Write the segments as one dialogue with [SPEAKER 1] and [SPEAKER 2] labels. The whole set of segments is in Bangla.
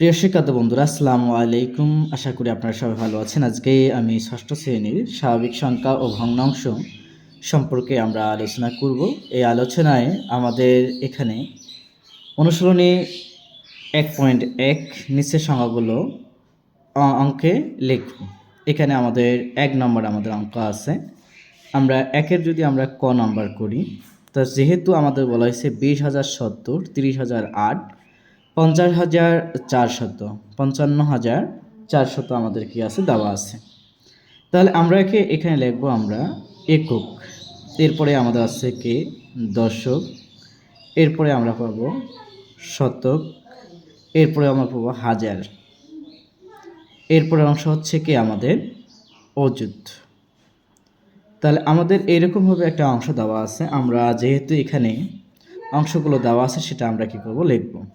[SPEAKER 1] প্রিয় শিক্ষার্থী বন্ধুরা, আসসালামু আলাইকুম। আশা করি আপনারা সবাই ভালো আছেন। আজকে আমি ষষ্ঠ শ্রেণির স্বাভাবিক সংখ্যা ও ভগ্নাংশ সম্পর্কে আমরা আলোচনা করব। এই আলোচনায় আমাদের এখানে অনুশীলনী এক পয়েন্ট এক নিচের সংখ্যাগুলো অঙ্কে লিখব। এখানে আমাদের এক নম্বর আমাদের অঙ্ক আছে। আমরা একের যদি আমরা ক নম্বর করি, তা যেহেতু আমাদের বলা হয়েছে বিশ হাজার সত্তর, তিরিশ হাজার আট পঞ্চাশ হাজার চারশত, পঞ্চান্ন হাজার চারশত আমাদের কি আছে দেওয়া আছে। তাহলে আমরা একে এখানে লিখব আমরা একক। এরপরে আমাদের আছে কি, দশক। এরপরে আমরা পাবো শতক। এরপরে আমরা পাবো হাজার। এরপরে অংশ হচ্ছে কি আমাদের অযুত। তাহলে আমাদের এরকমভাবে একটা অংশ দেওয়া আছে। আমরা যেহেতু এখানে অংশগুলো দেওয়া আছে, সেটা আমরা কি করব, লিখব।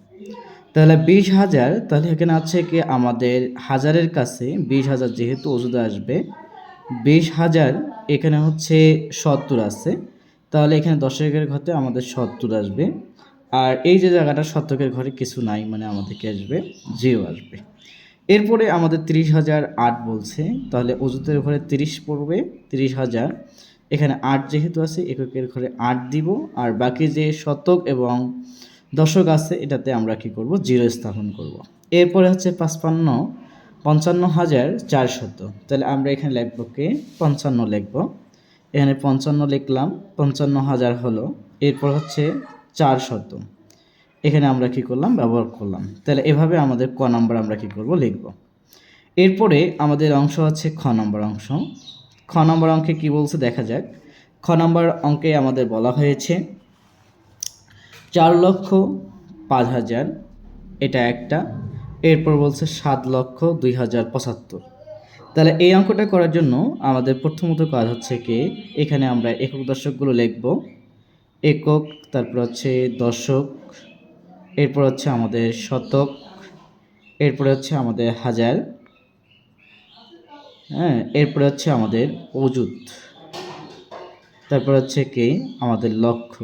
[SPEAKER 1] তাহলে বিশ হাজার, তাহলে এখানে আছে কি আমাদের হাজারের কাছে বিশ হাজার যেহেতু ওজুদে আসবে, বিশ হাজার এখানে হচ্ছে সত্তর আছে, তাহলে এখানে দশকের ঘরে আমাদের সত্তর আসবে। আর এই যে জায়গাটা শতকের ঘরে কিছু নাই মানে আমাদেরকে আসবে, জিরো আসবে। এরপরে আমাদের তিরিশ হাজার আট বলছে, তাহলে অজুতের ঘরে তিরিশ পড়বে, তিরিশ হাজার। এখানে আট যেহেতু আছে, এককের ঘরে আট দিব, আর বাকি যে শতক এবং দশক আছে এটাতে আমরা কি করব? জিরো স্থাপন করব। এরপরে হচ্ছে পাঁচপান্ন, পঞ্চান্ন হাজার চারশত। তাহলে আমরা এখানে লিখব কে? পঞ্চান্ন লিখব। এখানে পঞ্চান্ন লিখলাম, পঞ্চান্ন হাজার হলো, এরপর হচ্ছে চার শত এখানে আমরা কি করলাম? ব্যবহার করলাম। তাহলে এভাবে আমাদের ক নম্বর আমরা কি করব? লিখব। এরপরে আমাদের অংশ হচ্ছে খ নম্বর অংশ। খ নম্বর অঙ্কে কি বলছে? দেখা যাক। খ নম্বর অঙ্কে আমাদের বলা হয়েছে চার লক্ষ পাঁচ হাজার, এটা একটা। এরপর বলছে সাত লক্ষ দুই হাজার পঁচাত্তর। তাহলে এই অঙ্কটা করার জন্য আমাদের প্রথমত কাজ হচ্ছে কি, এখানে আমরা একক দর্শকগুলো লিখব। একক, তারপর হচ্ছে দশক এরপর হচ্ছে আমাদের শতক, এরপরে হচ্ছে আমাদের হাজার হ্যাঁ এরপরে হচ্ছে আমাদের অজুত তারপর হচ্ছে কি, আমাদের লক্ষ্য।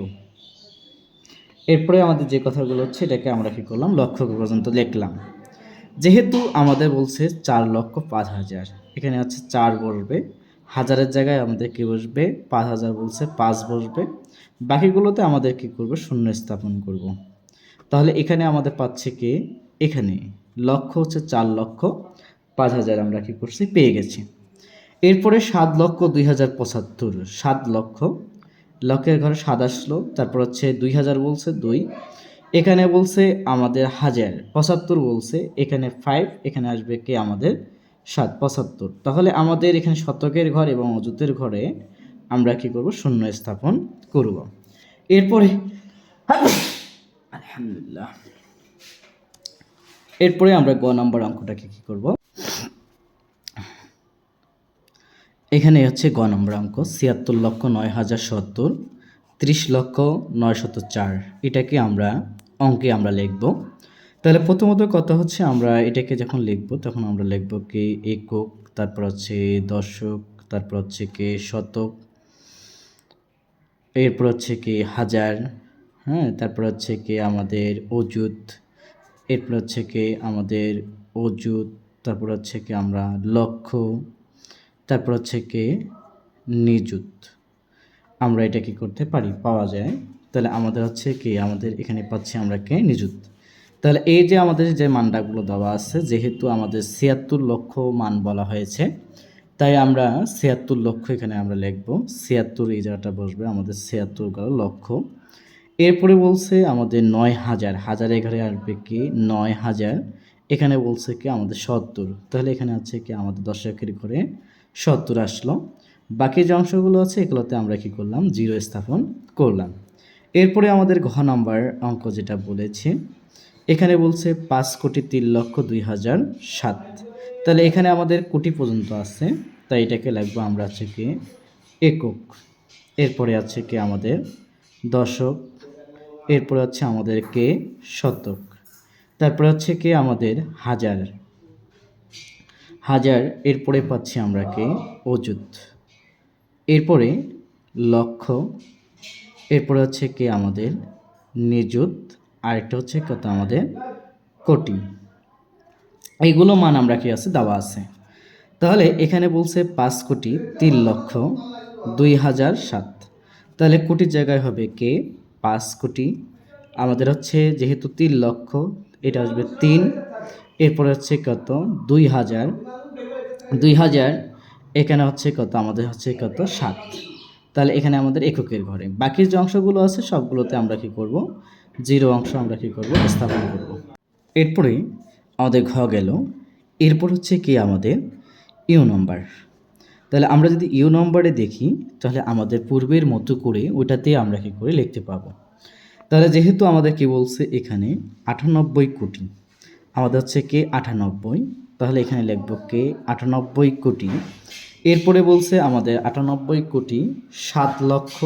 [SPEAKER 1] এরপরে আমাদের যে কথাগুলো হচ্ছে, এটাকে আমরা কী করলাম? লক্ষ পর্যন্ত লিখলাম। যেহেতু আমাদের বলছে চার লক্ষ পাঁচ হাজার, এখানে হচ্ছে চার বসবে, হাজারের জায়গায় আমাদের কি বসবে? পাঁচ হাজার বলছে, পাঁচ বসবে। বাকিগুলোতে আমাদের কি করব? শূন্য স্থাপন করব। তাহলে এখানে আমাদের পাচ্ছে কি? এখানে। লক্ষ হচ্ছে চার লক্ষ পাঁচ হাজার আমরা কি করছি? পেয়ে গেছি। এরপরে সাত লক্ষ দুই হাজার পঁচাত্তর, সাত লক্ষ লক্ষের ঘরে সাত আসলো, তারপর হচ্ছে দুই হাজার বলছে, দুই। এখানে বলছে আমাদের হাজার, পঁচাত্তর বলছে, এখানে ফাইভ এখানে আসবে কে? আমাদের সাত, পঁচাত্তর। তাহলে আমাদের এখানে শতকের ঘর এবং অযুতের ঘরে আমরা কি করব? শূন্য স্থাপন করব। এরপরে, আলহামদুলিল্লাহ। এরপরে আমরা গ নম্বর অঙ্কটাকে কি করব? এখানে হচ্ছে গ নম্বর অঙ্ক, ছিয়াত্তর লক্ষ নয় হাজার সত্তর, ত্রিশ লক্ষ নয় শত চার। এটাকে আমরা, অঙ্কে আমরা লিখব। তাহলে প্রথমত কথা হচ্ছে আমরা এটাকে যখন লিখব, তখন আমরা লিখব কি একক, তারপর হচ্ছে দশক, তারপর হচ্ছে কি শতক, এরপর হচ্ছে কি হাজার হ্যাঁ তারপর হচ্ছে কি আমাদের অজুত এরপর হচ্ছে কি আমাদের অজুত তারপর হচ্ছে কি আমরা লক্ষ তারপর হচ্ছে কে, নিযুত। আমরা এটা কি করতে পারি? পাওয়া যায়। তাহলে আমাদের হচ্ছে কি, আমাদের এখানে পাচ্ছি আমরা কে, নিযুত। তাহলে এই যে আমাদের যে মানটাগুলো দেওয়া আছে, যেহেতু আমাদের ছিয়াত্তর লক্ষ মান বলা হয়েছে, তাই আমরা ছিয়াত্তর লক্ষ এখানে আমরা লিখব। ছিয়াত্তর এই জায়গাটা বসবে আমাদের ছিয়াত্তর গেল লক্ষ। এরপরে বলছে আমাদের নয় হাজার। হাজার এঘারে আসবে কি? নয় হাজার। এখানে বলছে কি আমাদের সত্তর। তাহলে এখানে আছে কি আমাদের দশ দশকের ঘরে সত্তর আসলো। বাকি যে অংশগুলো আছে, এগুলোতে আমরা কি করলাম? জিরো স্থাপন করলাম। এরপরে আমাদের ঘ নাম্বার অঙ্ক যেটা বলেছে, এখানে বলছে পাঁচ কোটি তিন লক্ষ দুই হাজার সাত। তাহলে এখানে আমাদের কোটি পর্যন্ত আছে, তাই এটাকে লাগবো আমরা হচ্ছে কি একক। এরপরে আছে কি আমাদের দশক, এরপরে হচ্ছে আমাদের কে শতক। তারপরে হচ্ছে কি আমাদের হাজার। হাজার, এরপরে পাচ্ছি আমরা কে? অযুত। এরপরে লক্ষ, এরপরে হচ্ছে কে আমাদের নিযুত, আরেকটা হচ্ছে কত? আমাদের কোটি। এইগুলো মান আমরা কি আছে? দেওয়া আছে। তাহলে এখানে বলছে পাঁচ কোটি, তিন লক্ষ, দুই হাজার সাত। তাহলে কোটির জায়গায় হবে কে? পাঁচ কোটি। আমাদের হচ্ছে যেহেতু তিন লক্ষ, এটা আসবে তিন এরপরে হচ্ছে কত? দুই হাজার। দুই হাজার, এখানে হচ্ছে কত? আমাদের হচ্ছে কত? সাত। তাহলে এখানে আমাদের এককের ঘরে। বাকি যে অংশগুলো আছে, সবগুলোতে আমরা কি করব? জিরো অংশ আমরা কি করব? স্থাপন করব। এরপরে আমাদের ঘ গেল। এরপর হচ্ছে কি আমাদের? U number. তাহলে আমরা যদি ইউ নম্বরে দেখি, তাহলে আমাদের পূর্বের মতো করে ওটাতে আমরা কি করে লিখতে পাবো? তাহলে যেহেতু আমাদের কি বলছে এখানে? আটানব্বই কোটি। আমাদের হচ্ছে কে? আটানব্বই। তাহলে এখানে লিখব কে? আটানব্বই কোটি। এরপরে বলছে আমাদের আটানব্বই কোটি সাত লক্ষ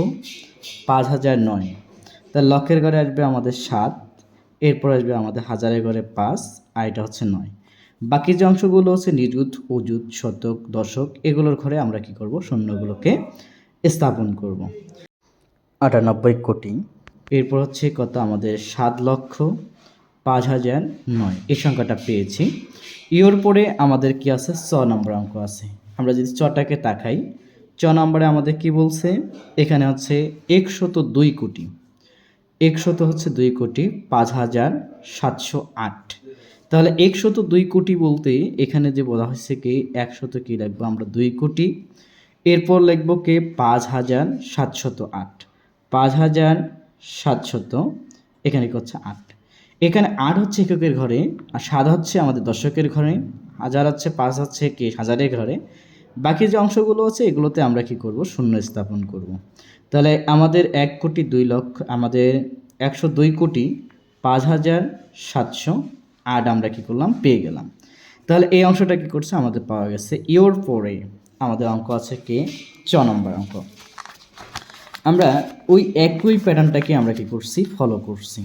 [SPEAKER 1] পাঁচ হাজার নয়। তাহলে লক্ষের ঘরে আসবে আমাদের সাত, এরপর আসবে আমাদের হাজারের ঘরে পাঁচ, আর এটা হচ্ছে নয়। বাকি যে অংশগুলো হচ্ছে নিযুত, অযুত, শতক, দশক, এগুলোর ঘরে আমরা কি করব? শূন্যগুলোকে স্থাপন করব। আটানব্বই কোটি। এরপর হচ্ছে কত? আমাদের সাত লক্ষ পাঁচ হাজার নয়। এই সংখ্যাটা পেয়েছি। ইওর পরে আমাদের কি আছে? ছ নম্বর অঙ্ক আছে। আমরা যদি চটাকে তাকাই চ নম্বরে আমাদের কি বলছে? এখানে হচ্ছে একশত দুই কোটি। একশত হচ্ছে দুই কোটি পাঁচ হাজার সাতশো আট। তাহলে একশত দুই কোটি বলতে এখানে যে বলা হয়েছে কি একশত কি লিখব আমরা? দুই কোটি। এরপর লিখব কে? পাঁচ হাজার সাতশত আট। পাঁচ হাজার সাতশত এখানে কি হচ্ছে আট। এখানে আট হচ্ছে এককের ঘরে, আর সাত হচ্ছে আমাদের দশকের ঘরে, হাজার হচ্ছে, পাঁচ হচ্ছে, কে হাজারের ঘরে। বাকি যে অংশগুলো আছে, এগুলোতে আমরা কি করব? শূন্য স্থাপন করব। তাহলে আমাদের এক কোটি দুই লক্ষ, আমাদের একশো দুই কোটি পাঁচ হাজার সাতশো আট আমরা কি করলাম? পেয়ে গেলাম। তাহলে এই অংশটা কি করছে? আমাদের পাওয়া গেছে ইওর পরে। আমাদের অঙ্ক আছে কে? চ নম্বর অঙ্ক। আমরা ওই একই প্যাটার্নটাকে আমরা কি করছি? ফলো করছি।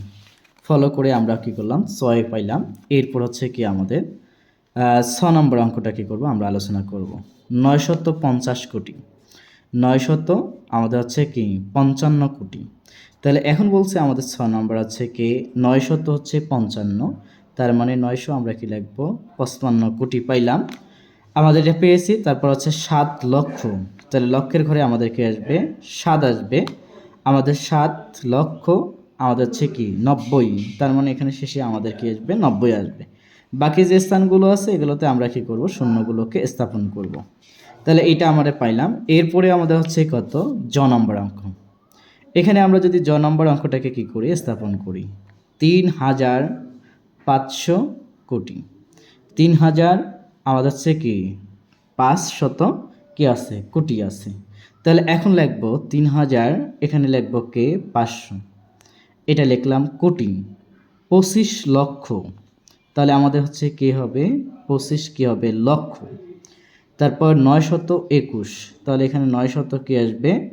[SPEAKER 1] ফলো করে আমরা কি করলাম? ছয় পাইলাম। এরপর হচ্ছে কি আমাদের ছ নম্বর অঙ্কটা কি করব? আমরা আলোচনা করব। নয়শত পঞ্চাশ কোটি। নয়শত আমাদের হচ্ছে কি? পঞ্চান্ন কোটি। তাহলে এখন বলছে আমাদের ছ নম্বর আছে কি? নয়শত হচ্ছে পঞ্চান্ন। তার মানে নয়শো আমরা কি লিখব? পঁচপান্ন কোটি পাইলাম। আমাদের এটা পেয়েছি। তারপর হচ্ছে সাত লক্ষ। তাহলে লক্ষের ঘরে আমাদের কি আসবে? সাত আসবে। আমাদের সাত লক্ষ আমাদের হচ্ছে কি, নব্বই, তার মানে এখানে শেষে আমাদের কি আসবে, নব্বই আসবে। বাকি যে স্থানগুলো আছে, এগুলোতে আমরা কি করব? শূন্যগুলোকে স্থাপন করব। তাহলে এটা আমরা পাইলাম। এরপরে আমাদের হচ্ছে কত? জ নম্বর অঙ্ক। এখানে আমরা যদি জ নম্বর অঙ্কটাকে কি করি? স্থাপন করি। তিন হাজার পাঁচশো কোটি। তিন হাজার আমাদের হচ্ছে কি? পাঁচ শত কি আছে? কোটি আছে। তাহলে এখন লিখব তিন হাজার, এখানে লিখব কে? পাঁচশো। এটা লিখলাম কোটি। পঁচিশ লক্ষ। তাহলে আমাদের হচ্ছে কি হবে? পঁচিশ কি হবে? লক্ষ। তারপর নয় শত একুশ। তাহলে এখানে নয় শত কি আসবে?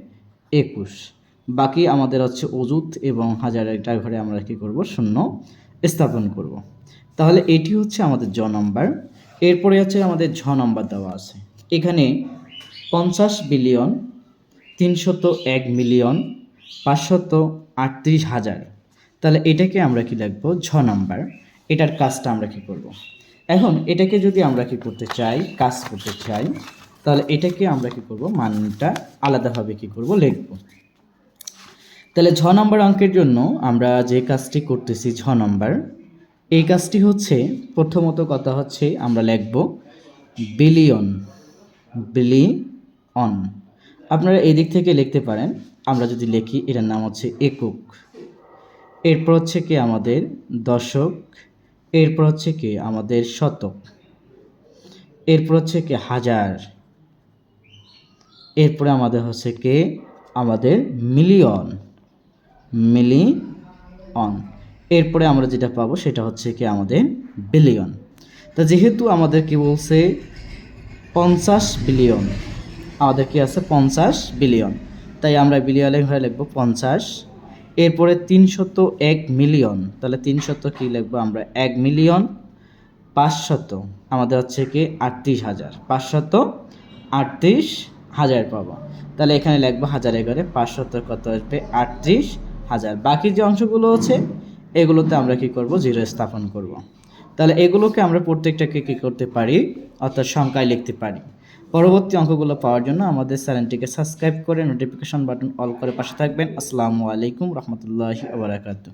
[SPEAKER 1] একুশ। বাকি আমাদের হচ্ছে অজুত এবং হাজার একটা ঘরে আমরা কি করব? শূন্য স্থাপন করব। তাহলে এটি হচ্ছে আমাদের জ নম্বর। এরপরে হচ্ছে আমাদের ঝ নম্বর দেওয়া আছে। এখানে পঞ্চাশ বিলিয়ন, তিনশত এক মিলিয়ন, পাঁচশত আটত্রিশ হাজার। তাহলে এটাকে আমরা কি লিখব? ঝ নাম্বার। এটার কাজটা আমরা কি করব। এখন এটাকে যদি আমরা কি করতে চাই, কাজ করতে চাই, তাহলে এটাকে আমরা কি করব? মানটা আলাদাভাবে কি করব? লিখব। তাহলে ঝ নম্বর অঙ্কের জন্য আমরা যে কাজটি করতেছি ঝ নম্বর, এই কাজটি হচ্ছে, প্রথমত কথা হচ্ছে আমরা লিখব বিলিয়ন বিলিয়ন। আপনারা এই দিক থেকে লিখতে পারেন। আমরা যদি লিখি, এটার নাম হচ্ছে একক। এরপর হচ্ছে কি আমাদের দশক, এরপর হচ্ছে কি আমাদের শতক, এরপর হচ্ছে কি হাজার, এরপরে আমাদের হচ্ছে কি আমাদের মিলিয়ন মিলিয়ন। এরপরে আমরা যেটা পাবো, সেটা হচ্ছে কি আমাদের বিলিয়ন। তা যেহেতু আমাদের কি বলছে, পঞ্চাশ বিলিয়ন, আমাদের কি আছে? পঞ্চাশ বিলিয়ন। তাই আমরা বিলিয়নের ঘরে লিখব পঞ্চাশ। এরপরে তিনশত এক মিলিয়ন। তাহলে তিনশত কী লিখব আমরা? এক মিলিয়ন পাঁচশত। আমাদের হচ্ছে কি আটত্রিশ হাজার। পাঁচশত আটত্রিশ হাজার পাবো। তাহলে এখানে লিখব হাজারের ঘরে পাঁচশত কত আসবে? আটত্রিশ হাজার। বাকি যে অংশগুলো আছে, এগুলোতে আমরা কি করব? জিরো স্থাপন করব। তাহলে এগুলোকে আমরা প্রত্যেকটাকে কী করতে পারি? অর্থাৎ সংখ্যায় লিখতে পারি। পরবর্তী অঙ্কগুলো পাওয়ার জন্য আমাদের চ্যানেলটিকে সাবস্ক্রাইব করে নোটিফিকেশন বাটন অল করে পাশে থাকবেন। আসসালামু আলাইকুম রহমতুল্লাহি আবরাকাতু